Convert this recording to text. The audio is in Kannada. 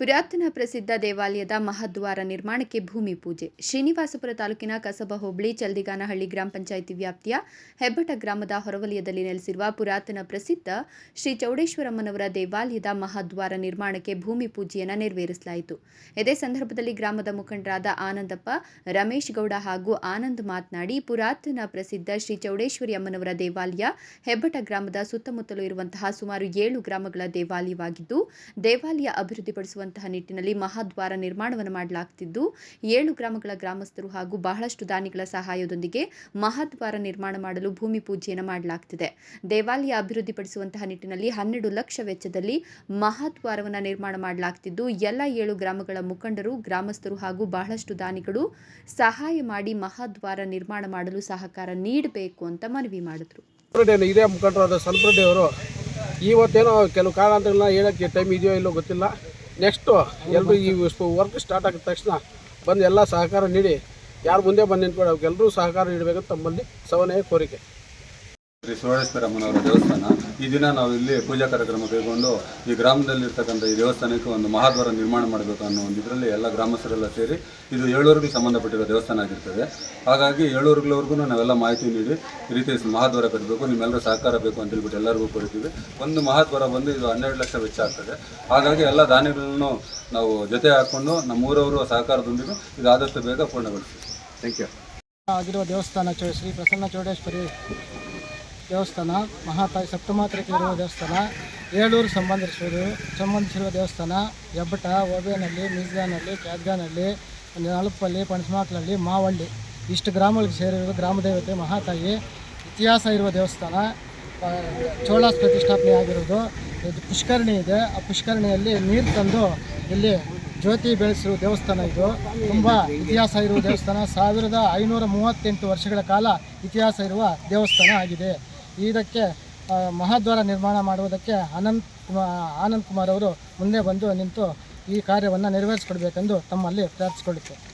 ಪುರಾತನ ಪ್ರಸಿದ್ಧ ದೇವಾಲಯದ ಮಹಾದ್ವಾರ ನಿರ್ಮಾಣಕ್ಕೆ ಭೂಮಿ ಪೂಜೆ. ಶ್ರೀನಿವಾಸಪುರ ತಾಲೂಕಿನ ಕಸಬ ಹೋಬಳಿ ಚಲ್ದಿಗಾನಹಳ್ಳಿ ಗ್ರಾಮ ಪಂಚಾಯಿತಿ ವ್ಯಾಪ್ತಿಯ ಹೆಬ್ಬಟ ಗ್ರಾಮದ ಹೊರವಲಯದಲ್ಲಿ ನೆಲೆಸಿರುವ ಪುರಾತನ ಪ್ರಸಿದ್ಧ ಶ್ರೀ ಚೌಡೇಶ್ವರಮ್ಮನವರ ದೇವಾಲಯದ ಮಹಾದ್ವಾರ ನಿರ್ಮಾಣಕ್ಕೆ ಭೂಮಿ ಪೂಜೆಯನ್ನು ನೆರವೇರಿಸಲಾಯಿತು. ಇದೇ ಸಂದರ್ಭದಲ್ಲಿ ಗ್ರಾಮದ ಮುಖಂಡರಾದ ಆನಂದಪ್ಪ, ರಮೇಶ್ ಗೌಡ ಹಾಗೂ ಆನಂದ್ ಮಾತನಾಡಿ, ಪುರಾತನ ಪ್ರಸಿದ್ಧ ಶ್ರೀ ಚೌಡೇಶ್ವರಿ ಅಮ್ಮನವರ ದೇವಾಲಯ ಹೆಬ್ಬಟ ಗ್ರಾಮದ ಸುತ್ತಮುತ್ತಲೂ ಇರುವಂತಹ ಸುಮಾರು ಏಳು ಗ್ರಾಮಗಳ ದೇವಾಲಯವಾಗಿದ್ದು, ದೇವಾಲಯ ಅಭಿವೃದ್ಧಿಪಡಿಸುವಂತಹ ನಿಟ್ಟಿನಲ್ಲಿ ಮಹಾದ್ವಾರ ನಿರ್ಮಾಣವನ್ನು ಮಾಡಲಾಗ್ತಿದ್ದು, ಏಳು ಗ್ರಾಮಗಳ ಗ್ರಾಮಸ್ಥರು ಹಾಗೂ ಬಹಳಷ್ಟು ದಾನಿಗಳ ಸಹಾಯದೊಂದಿಗೆ ಮಹಾದ್ವಾರ ನಿರ್ಮಾಣ ಮಾಡಲು ಭೂಮಿ ಪೂಜೆಯನ್ನು ಮಾಡಲಾಗುತ್ತಿದೆ ದೇವಾಲಯ ಅಭಿವೃದ್ಧಿಪಡಿಸುವಂತಹ ನಿಟ್ಟಿನಲ್ಲಿ ಹನ್ನೆರಡು ಲಕ್ಷ ವೆಚ್ಚದಲ್ಲಿ ಮಹಾದ್ವಾರವನ್ನು ನಿರ್ಮಾಣ ಮಾಡಲಾಗ್ತಿದ್ದು, ಎಲ್ಲ ಏಳು ಗ್ರಾಮಗಳ ಮುಖಂಡರು, ಗ್ರಾಮಸ್ಥರು ಹಾಗೂ ಬಹಳಷ್ಟು ದಾನಿಗಳು ಸಹಾಯ ಮಾಡಿ ಮಹಾದ್ವಾರ ನಿರ್ಮಾಣ ಮಾಡಲು ಸಹಕಾರ ನೀಡಬೇಕು ಅಂತ ಮನವಿ ಮಾಡಿದ್ರು. ಇದೇ ಮುಖಂಡರಾದ ಸಲ್ಪ್ರೆಡ್ಡಿ ಇವತ್ತೇನೋ ಕೆಲವು ಕಾರಣಗಳನ್ನ ಹೇಳೋಕ್ಕೆ ಟೈಮ್ ಇದೆಯೋ ಇಲ್ಲೋ ಗೊತ್ತಿಲ್ಲ. ನೆಕ್ಸ್ಟು ಎಲ್ಲರೂ ಈ ವರ್ಕ್ ಸ್ಟಾರ್ಟ್ ಆಗಿದ ತಕ್ಷಣ ಬಂದು ಎಲ್ಲ ಸಹಕಾರ ನೀಡಿ, ಯಾರು ಮುಂದೆ ಬಂದು ನಿಂತ್ಕೊಂಡು ಅವ್ರಿಗೆಲ್ಲರೂ ಸಹಕಾರ ನೀಡಬೇಕು ತಮ್ಮಲ್ಲಿ ಸವನೆಯ ಕೋರಿಕೆ. ಶ್ರೀ ಸೋಳೇಶ್ವರಮ್ಮನವರ ದೇವಸ್ಥಾನ. ಈ ದಿನ ನಾವು ಇಲ್ಲಿ ಪೂಜಾ ಕಾರ್ಯಕ್ರಮ ಕೈಗೊಂಡು ಈ ಗ್ರಾಮದಲ್ಲಿರ್ತಕ್ಕಂಥ ಈ ದೇವಸ್ಥಾನಕ್ಕೆ ಒಂದು ಮಹಾದ್ವಾರ ನಿರ್ಮಾಣ ಮಾಡಬೇಕು ಅನ್ನೋ ಒಂದು ಇದರಲ್ಲಿ ಎಲ್ಲ ಗ್ರಾಮಸ್ಥರೆಲ್ಲ ಸೇರಿ ಇದು ಏಳೂರಿಗೆ ಸಂಬಂಧಪಟ್ಟಿರೋ ದೇವಸ್ಥಾನ ಆಗಿರ್ತದೆ. ಹಾಗಾಗಿ ಏಳೂರುಗಳವರೆಗೂ ನಾವೆಲ್ಲ ಮಾಹಿತಿ ನೀಡಿ ಈ ರೀತಿ ಮಹಾದ್ವಾರ ಕಟ್ಟಬೇಕು, ನಿಮ್ಮೆಲ್ಲರೂ ಸಹಕಾರ ಬೇಕು ಅಂತ ಹೇಳ್ಬಿಟ್ಟು ಎಲ್ಲರಿಗೂ ಕೊಡ್ತೀವಿ ಒಂದು ಮಹಾದ್ವಾರ ಬಂದು ಇದು ಹನ್ನೆರಡು ಲಕ್ಷ ವೆಚ್ಚ ಆಗ್ತದೆ. ಹಾಗಾಗಿ ಎಲ್ಲ ದಾನಿಗಳನ್ನು ನಾವು ಜೊತೆ ಹಾಕ್ಕೊಂಡು ನಮ್ಮೂರವರು ಸಹಕಾರದೊಂದಿಗೆ ಇದು ಆದಷ್ಟು ಬೇಗ ಪೂರ್ಣಗೊಳಿಸ್ತೀವಿ. ಥ್ಯಾಂಕ್ ಯು ಆಗಿರುವ ದೇವಸ್ಥಾನ ಶ್ರೀ ಪ್ರಸನ್ನ ಚೌಡೇಶ್ವರಿ ದೇವಸ್ಥಾನ, ಮಹಾತಾಯಿ ಸಪ್ತಮಾತ್ರಕ್ಕೆ ಇರುವ ದೇವಸ್ಥಾನ, ಏಳೂರು ಸಂಬಂಧಿಸಿರುವ ಸಂಬಂಧಿಸಿರುವ ದೇವಸ್ಥಾನ ಹೆಬ್ಬಟ ಓಬೇನಲ್ಲಿ ಮೀಸ್ಗಾನಲ್ಲಿ ಕ್ಯಾದ್ಗಾನಲ್ಲಿ ನಲುಪ್ಪಲ್ಲಿ ಪಣಸಮಾಕ್ಲಹಳ್ಳಿ, ಮಾವಳ್ಳಿ. ಇಷ್ಟು ಗ್ರಾಮಗಳಿಗೆ ಸೇರಿರುವ ಗ್ರಾಮ ದೇವತೆ, ಮಹಾತಾಯಿ. ಇತಿಹಾಸ ಇರುವ ದೇವಸ್ಥಾನ ಚೋಳಾಸ್ ಪ್ರತಿಷ್ಠಾಪನೆ ಆಗಿರೋದು ಇದು ಪುಷ್ಕರಣಿ ಇದೆ. ಆ ಪುಷ್ಕರಣಿಯಲ್ಲಿ ನೀರು ತಂದು ಇಲ್ಲಿ ಜ್ಯೋತಿ ಬೆಳೆಸಿರುವ ದೇವಸ್ಥಾನ ಇದು. ತುಂಬ ಇತಿಹಾಸ ಇರುವ ದೇವಸ್ಥಾನ. ಸಾವಿರದ ಐನೂರ ಮೂವತ್ತೆಂಟು ವರ್ಷಗಳ ಕಾಲ ಇತಿಹಾಸ ಇರುವ ದೇವಸ್ಥಾನ ಆಗಿದೆ. ಇದಕ್ಕೆ ಮಹಾದ್ವಾರ ನಿರ್ಮಾಣ ಮಾಡುವುದಕ್ಕೆ ಅನಂತ್ ಆನಂದ್ ಕುಮಾರ್ ಅವರು ಮುಂದೆ ಬಂದು ನಿಂತು ಈ ಕಾರ್ಯವನ್ನು ನೆರವೇರಿಸಿಕೊಡ್ಬೇಕೆಂದು ತಮ್ಮಲ್ಲಿ ಪ್ರಾರ್ಥಿಸಿಕೊಳ್ಳುತ್ತೇವೆ